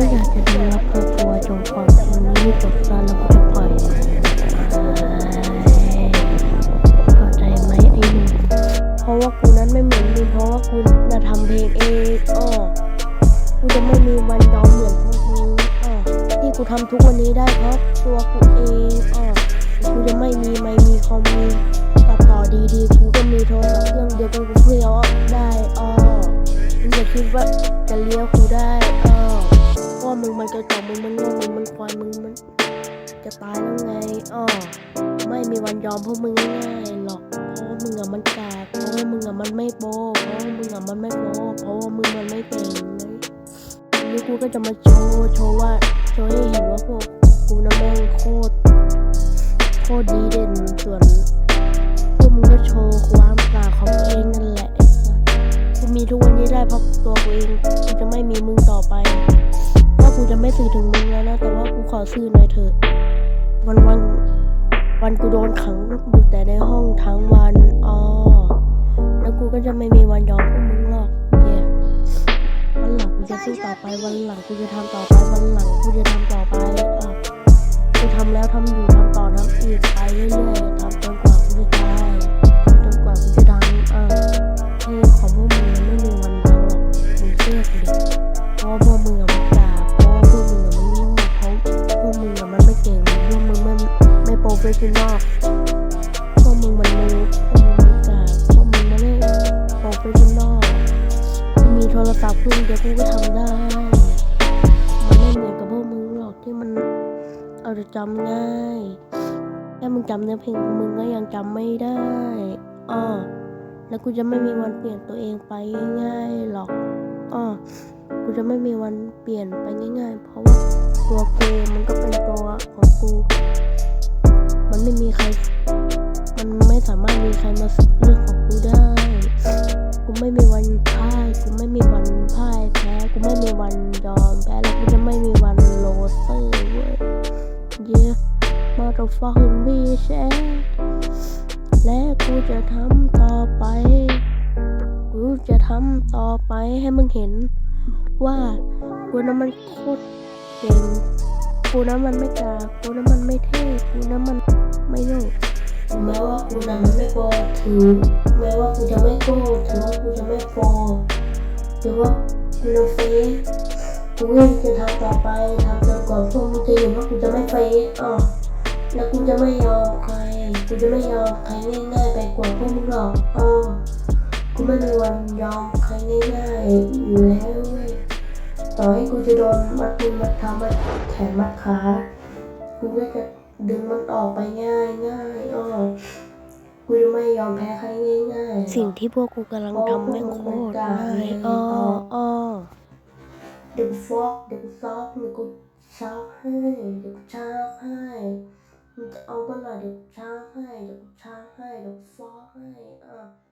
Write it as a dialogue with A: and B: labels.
A: ไม่อยากจะดูแลเธอกลัวจงความจริงนี้จบซะแล้วกูจะปล่อยเข้าใจไหมไอ้หนุ่มเพราะว่ากูนั้นไม่เหมือนมึงเพราะว่ากูน่ะทำเพลงเองอ้อกูจะไม่มีวันยอมเหมือนพวกมึงอ้อที่กูทำทุกวันนี้ได้เพราะตัวกูเองอ้อกูจะไม่มีไม่มีคอมมีตัดต่อดีๆกูก็มีโทรศัพท์เครื่องเดียวกันกูเพื่อเอาได้อ้อมึงอย่าคิดว่าจะเลี้ยวกูได้ มันกระจอกมึงมันโง่มึงมันควายมึงมันจะตายแล้วไงอ้อไม่มีวันยอมพวกมึงง่ายๆหรอกเพราะว่ามึงอะมันกากเพราะว่ามึงอะมันไม่โปเพราะว่ามึงอะมันไม่โปเพราะว่ามึงมันไม่เก่งนะวันนี้กูก็จะมาโชว์โชว์ว่าโชว์ให้เห็นว่าพวกกูนะแม่งโคตรโคตรดีเด่นส่วนพวกมึงก็โชว์ความกากของตัวเองนั่นแหละกูมีทุกวันนี้ได้เพราะตัวกูเองกูจะไม่มีมึงต่อไป จะไม่สื่อถึงมึงแล้วนะ แต่ว่ากูขอสื่อหน่อยเถอะ วันวันวันกูโดนขังอยู่แต่ในห้องทั้งวันอ๋อแล้วกูก็จะไม่มีวันยอมพวกมึงหรอกเย่วันหลังกูจะสู้ต่อไป วันหลังกูจะทำต่อไป วันหลังกูจะทำต่อไปอะกูทำแล้วทำอยู่ทำต่อทำอีกไปเรื่อย ไม่โปรเฟชชั่นอลพวกมึงมันรู้พวกมึงมันกาพวกมึงมันไม่โปรเฟชชั่นอกมีโทรศัพท์เครื่องเดียวกูก็ทำได้ มันไม่เหมือนกับพวกมึงหรอกที่มันเอาแต่จำง่ายแค่มึงจำเนื้อเพลงของมึงก็ยังจำไม่ได้อ้อแล้วกูจะไม่มีวันเปลี่ยนตัวเองไปง่ายๆหรอกอ้อกูจะไม่มีวันเปลี่ยนไปง่ายๆ เพราะว่าตัวกูมันก็เป็นตัวของกู มันไม่มีใคร มันไม่สามารถมีใครมาสึกเรื่องของกูได้ กูไม่มีวันพ่าย กูไม่มีวันพ่ายแพ้ กูไม่มีวันยอมแพ้และกูจะไม่มีวันโลเซอร์เว้ย Yeah motherfucking bitch และกูจะทำต่อไป กูจะทำต่อไปให้มึงเห็นว่ากูนั้นมันโคตรเก่ง กูนั้นมันไม่กล้ากูนั้นมันไม่เท่กูนั้นมันไม่โง่แม้ว่ากูนั้นมันไม่โปรถือแม้ว่ากูจะไม่โก้ถือว่ากูจะไม่โปรถือว่ากูจะเฟซกูยังจะทำต่อไปทำจนกว่าพวกมึงจะเห็นว่ากูจะไม่เฟซอะแล้วกูจะไม่ยอมใคร กูจะไม่ยอมใครง่ายๆไปกว่าพวกมึงหรอกอะกูไม่มีวันยอมใครง่ายๆอยู่แล้ว ต่อให้กูจะโดนมัดมือมัดเท้ามัดแขนมัดขากูก็จะดึงมันออกไปง่ายง่ายๆอ้อกูจะไม่ยอมแพ้ใครง่ายๆสิ่งที่พวกกูกำลังทำแม่งโคตรง่ายอ้ออ้อเดี๋ยวฟอกเดี๋ยวซอกเดี๋ยวกูชักให้เดี๋ยวกูชักให้มึงจะเอาเมื่อไหร่เดี๋ยวกูชักให้เดี๋ยวกูชักให้เดี๋ยวกูฟอกให้อะ